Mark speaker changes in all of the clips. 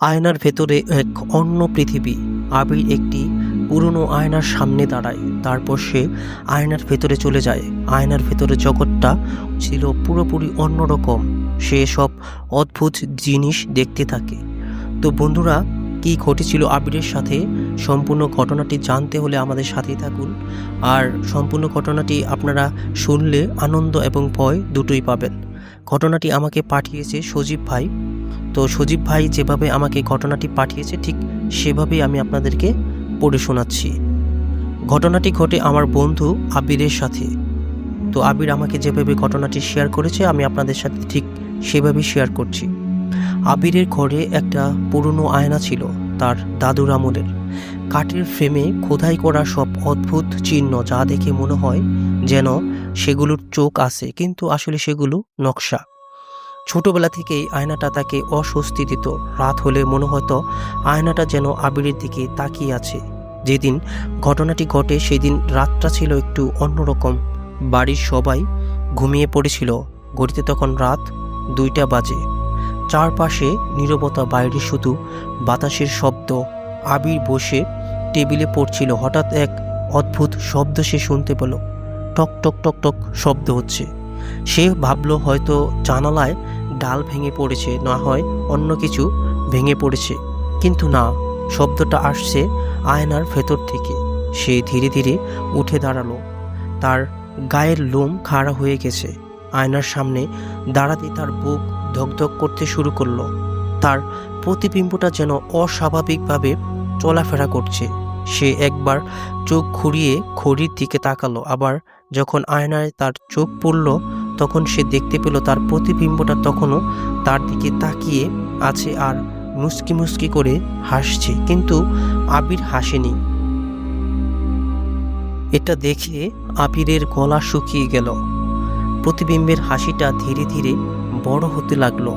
Speaker 1: আয়নার ভেতরে এক অন্য পৃথিবী। আবির একটি পুরনো আয়নার সামনে দাঁড়ায়। তারপর সে আয়নার ভেতরে চলে যায়। আয়নার ভেতরে জগৎটা ছিল পুরোপুরি অন্যরকম। সে সব অদ্ভুত জিনিস দেখতে থাকে। তো বন্ধুরা, কি ঘটেছিল আবিরের সাথে? সম্পূর্ণ ঘটনাটি জানতে হলে আমাদের সাথেই থাকুন। আর সম্পূর্ণ ঘটনাটি আপনারা শুনলে আনন্দ এবং ভয় দুটোই পাবেন। ঘটনাটি আমাকে পাঠিয়েছে সজীব ভাই। তো সজীব ভাই যেভাবে আমাকে ঘটনাটি পাঠিয়েছে, ঠিক সেভাবেই আমি আপনাদেরকে পড়ে শোনাচ্ছি। ঘটনাটি ঘটে আমার বন্ধু আবিরের সাথে। তো আবির আমাকে যেভাবে ঘটনাটি শেয়ার করেছে, আমি আপনাদের সাথে ঠিক সেভাবেই শেয়ার করছি। আবিরের ঘরে একটা পুরনো আয়না ছিল, তার দাদুর আমলের। কাঠের ফ্রেমে খোদাই করা সব অদ্ভুত চিহ্ন যা দেখে মনে হয় যেন সেগুলোর চোখ আছে, কিন্তু আসলে সেগুলো নকশা। ছোটবেলা থেকেই আয়নাটা তাকে অস্বস্তি দিত। রাত হলে মনে হতো আয়নাটা যেন আবিরের দিকে তাকিয়ে আছে। যেদিন ঘটনাটি ঘটে, সেদিন রাতটা ছিল একটু অন্যরকম। বাড়ির সবাই ঘুমিয়ে পড়েছিল। ঘড়িতে তখন রাত দুইটা বাজে। চারপাশে নীরবতা, বাইরে শুধু বাতাসের শব্দ। আবির বসে টেবিলে পড়ছিল। হঠাৎ এক অদ্ভুত শব্দ সে শুনতে পেল। টক টক টক টক শব্দ হচ্ছে। সে ভাবলো হয়তো জানালায় ডাল ভেঙে পড়েছে, না হয় অন্য কিছু ভেঙে পড়েছে। কিন্তু না, শব্দটা আসছে আয়নার ভেতর থেকে। সে ধীরে ধীরে উঠে দাঁড়াল। তার গায়ের লোম খাড়া হয়ে গেছে। আয়নার সামনে দাঁড়াতে তার বুক ধকধক করতে শুরু করল। তার প্রতিবিম্বটা যেন অস্বাভাবিকভাবে চলাফেরা করছে। সে একবার চোখ ঘুরিয়ে খড়ির দিকে তাকালো, আবার যখন আয়নায় তার চোখ পড়ল, তখন সে দেখতে পেল তার প্রতিবিম্বটা তখনও তার দিকে তাকিয়ে আছে আর মুস্কি মুস্কি করে হাসছে। কিন্তু আবির হাসেনি। এটা দেখে আবিরের গলা শুকিয়ে গেল। প্রতিবিম্বের হাসিটা ধীরে ধীরে বড় হতে লাগল।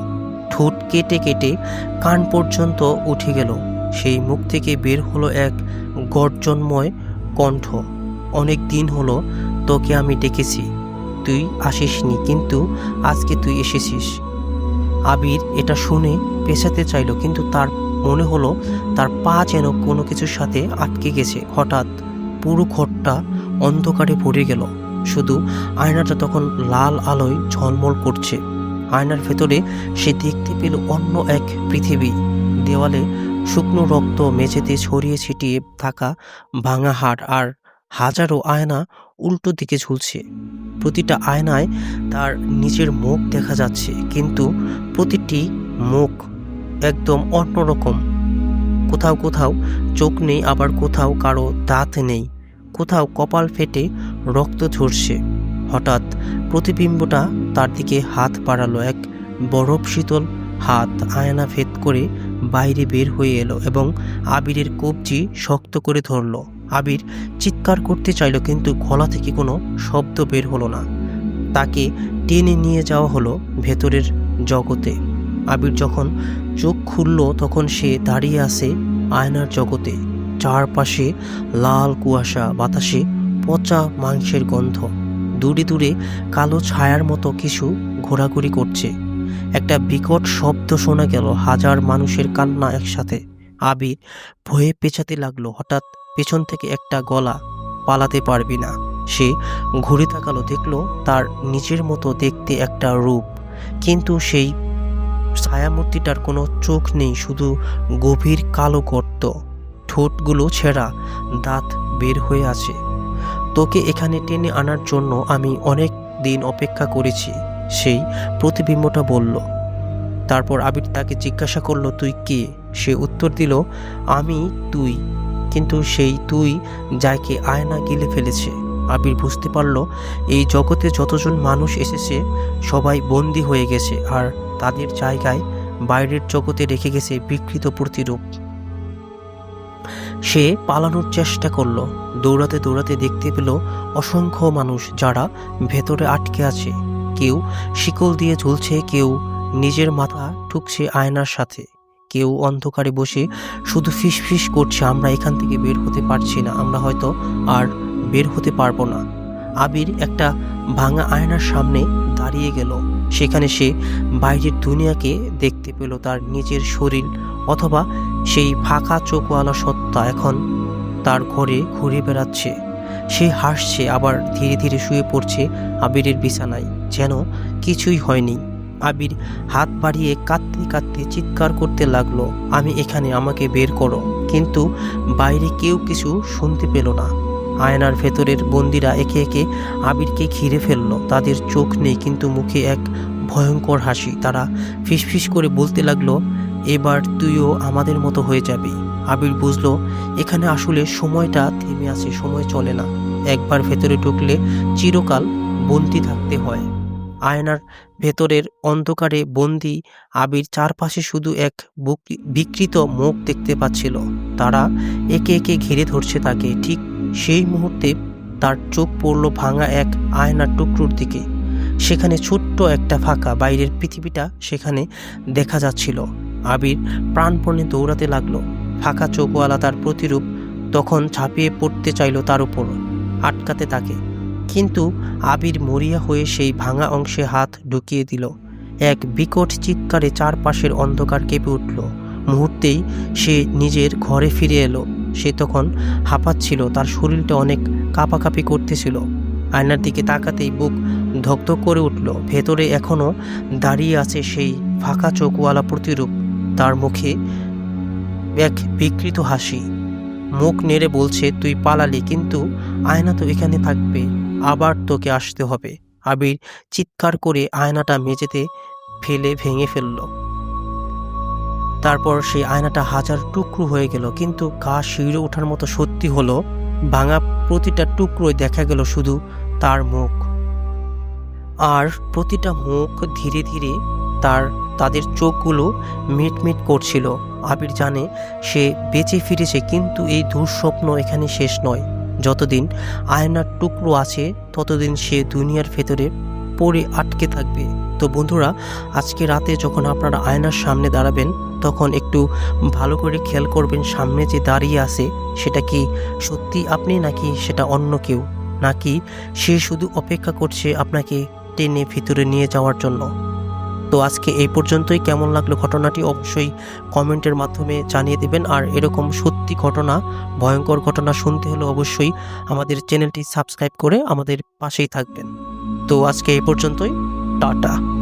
Speaker 1: ঠোঁট কেটে কেটে কান পর্যন্ত উঠে গেল। সেই মুখ থেকে বের হলো এক গর্জনময় কণ্ঠ। অনেক দিন হলো তোকে আমি ডেকেছি। তুই আসিসনি, কিন্তু আজকে তুই এসেছিস। আবির এটা শুনে পেছাতে চাইলো, কিন্তু তার মনে হলো তার পা যেন কোনো কিছুর সাথে আটকে গেছে। হঠাৎ পুরো ঘরটা অন্ধকারে ভরে গেল। শুধু আয়নাটা তখন লাল আলোয় ঝলমল করছে। আয়নার ভেতরে সে দেখতে পেল অন্য এক পৃথিবী। দেওয়ালে শুকনো রক্ত মেঝেতে ছড়িয়ে ছিটিয়ে থাকা ভাঙা হাড়, আর হাজারো আয়না উল্টো দিকে ঝুলছে। প্রতিটা আয়নায় তার নিজের মুখ দেখা যাচ্ছে, কিন্তু প্রতিটি মুখ একদম অন্যরকম। কোথাও কোথাও চোখ নেই, আবার কোথাও কারও দাঁত নেই। কোথাও কপাল ফেটে রক্ত ঝরছে। হঠাৎ প্রতিবিম্বটা তার দিকে হাত বাড়ালো, এক বরফ শীতল হাত আয়না ভেদ করে বাইরে বের হয়ে এলো এবং আবিরের কবজি শক্ত করে ধরলো। আবির চিৎকার করতে চাইলো কিন্তু গলা থেকে কোনো শব্দ বের হলো না। তাকে টেনে নিয়ে যাওয়া হলো ভেতরের জগতে। আবির যখন চোখ খুলল তখন সে দাঁড়িয়ে আছে আয়নার জগতে। চারপাশে লাল কুয়াশা, বাতাসে পচা মাংসের গন্ধ। দূরে দূরে কালো ছায়ার মতো কিছু ঘোরাঘুরি করছে। একটা বিকট শব্দ শোনা গেল হাজার মানুষের কান্না একসাথে। আবির ভয়ে পেঁচাতে লাগল। হঠাৎ পেছন থেকে একটা গলা পালাতে পারবি না। সে ঘুরে তাকালো, দেখল তার নিজের মতো দেখতে একটা রূপ। কিন্তু সেই ছায়ামূর্তিটার কোনো চোখ নেই, শুধু গভীর কালো গর্ত। ঠোঁটগুলো ছেঁড়া দাঁত বের হয়ে আছে। তোকে এখানে টেনে আনার জন্য আমি অনেক দিন অপেক্ষা করেছি, সেই প্রতিবিম্বটা বলল। তারপর আবির তাকে জিজ্ঞাসা করল, তুই কে? সে উত্তর দিল, আমি তুই। কিন্তু সেই তুই যাকে আয়না গিলে ফেলেছে। আবির বুঝতে পারল, এই জগতে যতজন মানুষ এসেছে, সবাই বন্দী হয়ে গেছে আর তাদের জায়গায় বাইরের জগতে রেখে গেছে বিকৃত প্রতিরূপ। সে পালানোর চেষ্টা করল। দৌড়াতে দৌড়াতে দেখতে পেল অসংখ্য মানুষ যারা ভেতরে আটকে আছে। কেউ শিকল দিয়ে ঝুলছে, কেউ নিজের মাথা ঠুকছে আয়নার সাথে। কেউ অন্ধকারে বসে শুধু ফিস ফিস করছে, আমরা এখান থেকে বের হতে পারছি না, আমরা হয়তো আর বের হতে পারব না। আবির একটা ভাঙা আয়নার সামনে দাঁড়িয়ে গেল। সেখানে সে বাইরের দুনিয়াকে দেখতে পেল, তার নিজের শরীর অথবা সেই ফাঁকা চোখওয়ালা সত্তা এখন তার ঘরে ঘুরে বেড়াচ্ছে। সে হাসছে, আবার ধীরে ধীরে শুয়ে পড়ছে আবিরের বিছানায়, যেন কিছুই হয়নি। আবির হাত বাড়িয়ে কাঁদতে কাঁদতে চিৎকার করতে লাগল, আমি এখানে, আমাকে বের করো। কিন্তু বাইরে কেউ কিছু শুনতে পেল না। আয়নার ভেতরের বন্দিরা একে একে আবিরকে ঘিরে ফেলল। তাদের চোখ নেই, কিন্তু মুখে এক ভয়ঙ্কর হাসি। তারা ফিসফিস করে বলতে লাগল, এবার তুইও আমাদের মতো হয়ে যাবি। আবির বুঝলো, এখানে আসলে সময়টা থেমে আছে, সময় চলে না। একবার ভেতরে ঢুকলে চিরকাল বন্দি থাকতে হয়। আয়নার ভেতরের অন্ধকারে বন্দি আবির চারপাশে শুধু এক বুক- বিকৃত মুখ দেখতে পাচ্ছিল। তারা একে একে ঘিরে ধরছে তাকে। ঠিক সেই মুহূর্তে তার চোখ পড়ল ভাঙা এক আয়নার টুকরোর দিকে। সেখানে ছোট্ট একটা ফাঁকা বাইরের পৃথিবীটা সেখানে দেখা যাচ্ছিল। আবির প্রাণপণে দৌড়াতে লাগল। ফাঁকা চোখওয়ালা তার প্রতিরূপ তখন ঝাঁপিয়ে পড়তে চাইল তার উপর। আটকাতে তাকে। কিন্তু আবির মরিয়া হয়ে সেই ভাঙা অংশে হাত ঢুকিয়ে দিল। এক বিকট চিৎকারে চারপাশের অন্ধকার কেঁপে উঠল। মুহূর্তেই সে নিজের ঘরে ফিরে এলো। সে তখন হাঁপাচ্ছিল, তার শরীরটা অনেক কাঁপাকাঁপি করতেছিল। আয়নার দিকে তাকাতেই বুক ধকধক করে উঠল। ভেতরে এখনও দাঁড়িয়ে আছে সেই ফাঁকা চোখওয়ালা প্রতিরূপ। তার মুখে এক বিকৃত হাসি। মুখ নেড়ে বলছে, তুই পালালি, কিন্তু আয়না তো এখানে থাকবে। আবার তোকে আসতে হবে। আবির চিৎকার করে আয়নাটা মেঝেতে ফেলে ভেঙে ফেলল। তারপর সেই আয়নাটা হাজার টুকরো হয়ে গেল, কিন্তু গা শিউরে ওঠার মতো সত্যি হলো, ভাঙা প্রতিটা টুকরোয় দেখা গেল শুধু তার মুখ। আর প্রতিটা মুখ ধীরে ধীরে তার, তাদের চোখগুলো মিটমিট করছিল। আবির জানে সে বেঁচে ফিরেছে, কিন্তু এই দুঃস্বপ্ন এখানে শেষ নয়। যতদিন আয়নার টুকরো আছে, ততদিন সে দুনিয়ার ভেতরে পড়ে আটকে থাকবে। তো বন্ধুরা, আজকে রাতে যখন আপনারা আয়নার সামনে দাঁড়াবেন, তখন একটু ভালো করে খেয়াল করবেন সামনে যে দাঁড়িয়ে আছে, সেটা কি সত্যি আপনি নাকি সেটা অন্য কেউ? নাকি সে শুধু অপেক্ষা করছে আপনাকে টেনে ভিতরে নিয়ে যাওয়ার জন্য? তো আজকে এই পর্যন্তই। কেমন লাগল ঘটনাটি অবশ্যই কমেন্টের মাধ্যমে জানিয়ে দেবেন। আর এরকম সত্যি ঘটনা, ভয়ঙ্কর ঘটনা শুনতে হলে অবশ্যই আমাদের চ্যানেলটি সাবস্ক্রাইব করে আমাদের পাশেই থাকবেন। তো আজকে এই পর্যন্তই। টাটা।